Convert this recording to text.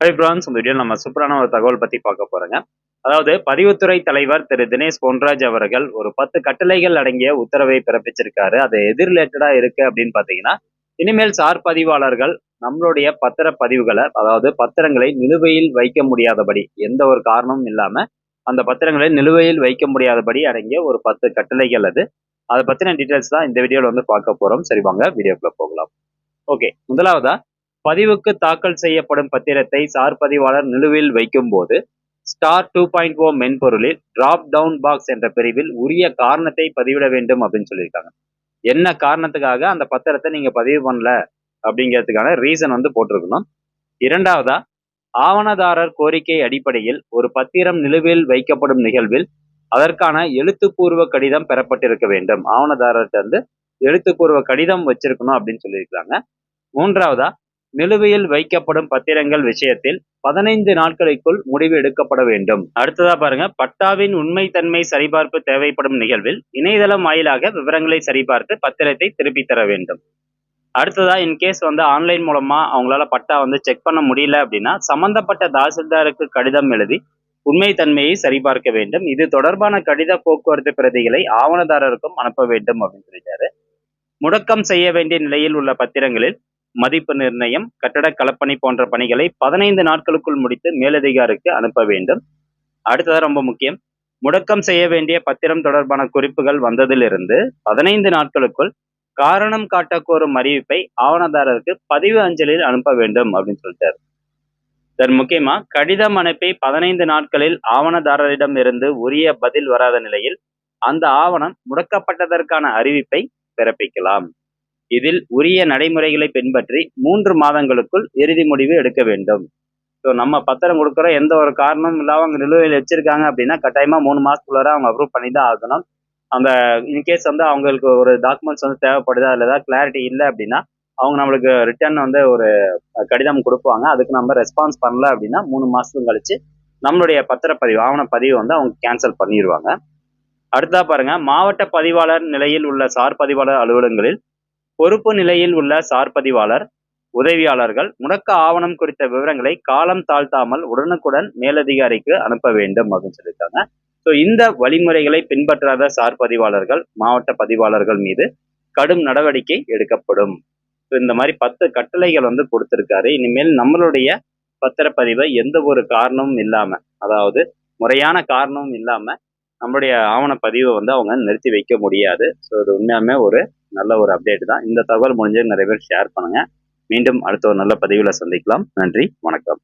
High France இந்த video நம்ம சூப்பரான ஒரு தகவல் பத்தி பார்க்க போறோங்க. அதாவது பதிவுத்துறை தலைவர் திரு. தினேஷ் பொன்ராஜ் அவர்கள் ஒரு பத்து கட்டளைகள் அடங்கிய உத்தரவை பிறப்பிச்சிருக்காரு. அது எது ரிலேட்டடா இருக்கு அப்படின்னு பாத்தீங்கன்னா இனிமேல் சார் பதிவாளர்கள் நம்மளுடைய பத்திர பதிவுகளை அதாவது பத்திரங்களை நிலுவையில் வைக்க முடியாதபடி எந்த ஒரு காரணமும் இல்லாம அந்த பத்திரங்களை நிலுவையில் வைக்க முடியாதபடி அடங்கிய ஒரு பத்து கட்டளைகள் அது. அதை பத்தின டீட்டெயில்ஸ் தான் இந்த வீடியோவில் வந்து பார்க்க போறோம். சரி வாங்க வீடியோக்குள்ள போகலாம். ஓகே முதலாவதா பதிவுக்கு தாக்கல் செய்யப்படும் பத்திரத்தை சார் பதிவாளர் நிலுவையில் வைக்கும் போது ஸ்டார் டூ பாயிண்ட் ஓ மென்பொருளில் டிராப் டவுன் பாக்ஸ் என்ற பிரிவில் உரிய காரணத்தை பதிவிட வேண்டும் அப்படின்னு சொல்லியிருக்காங்க. என்ன காரணத்துக்காக அந்த பத்திரத்தை நீங்க பதிவு பண்ணல அப்படிங்கிறதுக்கான ரீசன் வந்து போட்டிருக்கணும். இரண்டாவதா ஆவணதாரர் கோரிக்கை அடிப்படையில் ஒரு பத்திரம் நிலுவையில் வைக்கப்படும் நிகழ்வில் அதற்கான எழுத்துப்பூர்வ கடிதம் பெறப்பட்டிருக்க வேண்டும். ஆவணதாரர்கிட்ட வந்து எழுத்துப்பூர்வ கடிதம் வச்சிருக்கணும் அப்படின்னு சொல்லியிருக்காங்க. மூன்றாவதா நிலுவையில் வைக்கப்படும் பத்திரங்கள் விஷயத்தில் பதினைந்து நாட்களுக்குள் முடிவு எடுக்கப்பட வேண்டும். அடுத்ததா பாருங்க பட்டாவின் உண்மைத்தன்மை சரிபார்ப்பு தேவைப்படும் நிகழ்வில் இணையதளம் வாயிலாக விவரங்களை சரிபார்த்து பத்திரத்தை திருப்பி தர வேண்டும். அடுத்ததா இன்கேஸ் வந்து ஆன்லைன் மூலமா அவங்களால பட்டா வந்து செக் பண்ண முடியல அப்படின்னா சம்பந்தப்பட்ட தாசில்தாருக்கு கடிதம் எழுதி உண்மைத்தன்மையை சரிபார்க்க வேண்டும். இது தொடர்பான கடித போக்குவரத்து பிரதிகளை ஆவணதாரருக்கும் அனுப்ப வேண்டும் அப்படின்னு சொல்லிட்டாரு. முடக்கம் செய்ய வேண்டிய நிலையில் உள்ள பத்திரங்களில் மதிப்பு நிர்ணயம் கட்டட கலப்பணி போன்ற பணிகளை பதினைந்து நாட்களுக்குள் முடித்து மேலதிகாரிக்கு அனுப்ப வேண்டும். அடுத்தது ரொம்ப முக்கியம் முடக்கம் செய்ய வேண்டிய பத்திரம் தொடர்பான குறிப்புகள் வந்ததிலிருந்து பதினைந்து நாட்களுக்குள் காரணம் காட்ட கோரும் அறிவிப்பை ஆவணதாரருக்கு பதிவு அஞ்சலில் அனுப்ப வேண்டும் அப்படின்னு சொல்லிட்டாரு. சார் முக்கியமா கடிதம் அனுப்பி பதினைந்து நாட்களில் ஆவணதாரரிடம் இருந்து உரிய பதில் வராத நிலையில் அந்த ஆவணம் முடக்கப்பட்டதற்கான அறிவிப்பை பிறப்பிக்கலாம். இதில் உரிய நடைமுறைகளை பின்பற்றி மூன்று மாதங்களுக்குள் இறுதி முடிவு எடுக்க வேண்டும். ஸோ நம்ம பத்திரம் கொடுக்குற எந்த ஒரு காரணமும் இல்லாமல் அவங்க நிலுவையில் வச்சிருக்காங்க அப்படின்னா கட்டாயமாக மூணு மாதத்துக்குள்ளார அவங்க அப்ரூவ் பண்ணி தான் ஆகணும். அந்த இன்கேஸ் வந்து அவங்களுக்கு ஒரு டாக்குமெண்ட்ஸ் வந்து தேவைப்படுதா அதில் ஏதாவது கிளாரிட்டி இல்லை அப்படின்னா அவங்க நம்மளுக்கு ரிட்டர்ன் வந்து ஒரு கடிதம் கொடுப்பாங்க. அதுக்கு நம்ம ரெஸ்பான்ஸ் பண்ணல அப்படின்னா மூணு மாதத்துக்கு கழிச்சு நம்மளுடைய பத்திரப்பதிவு ஆவண பதிவு வந்து அவங்க கேன்சல் பண்ணிடுவாங்க அடுத்தா பாருங்க மாவட்ட பதிவாளர் நிலையில் உள்ள சார் பதிவாளர் அலுவலகங்களில் பொறுப்பு நிலையில் உள்ள சார்பதிவாளர் உதவியாளர்கள் முடக்க ஆவணம் குறித்த விவரங்களை காலம் தாழ்த்தாமல் உடனுக்குடன் மேலதிகாரிக்கு அனுப்ப வேண்டும் அப்படின்னு சொல்லியிருக்காங்க. ஸோ இந்த வழிமுறைகளை பின்பற்றாத சார் பதிவாளர்கள் மாவட்ட பதிவாளர்கள் மீது கடும் நடவடிக்கை எடுக்கப்படும். ஸோ இந்த மாதிரி பத்து கட்டளைகள் வந்து கொடுத்துருக்காரு. இனிமேல் நம்மளுடைய பத்திரப்பதிவை எந்த ஒரு காரணமும் இல்லாமல் அதாவது முறையான காரணமும் இல்லாமல் நம்மளுடைய ஆவணப்பதிவை வந்து அவங்க நிறுத்தி வைக்க முடியாது. ஸோ இது உண்மையாலுமே ஒரு நல்ல ஒரு அப்டேட் தான். இந்த தகவல் முடிஞ்சு நிறைய பேர் ஷேர் பண்ணுங்க. மீண்டும் அடுத்த ஒரு நல்ல பதிவில் சந்திக்கலாம். நன்றி வணக்கம்.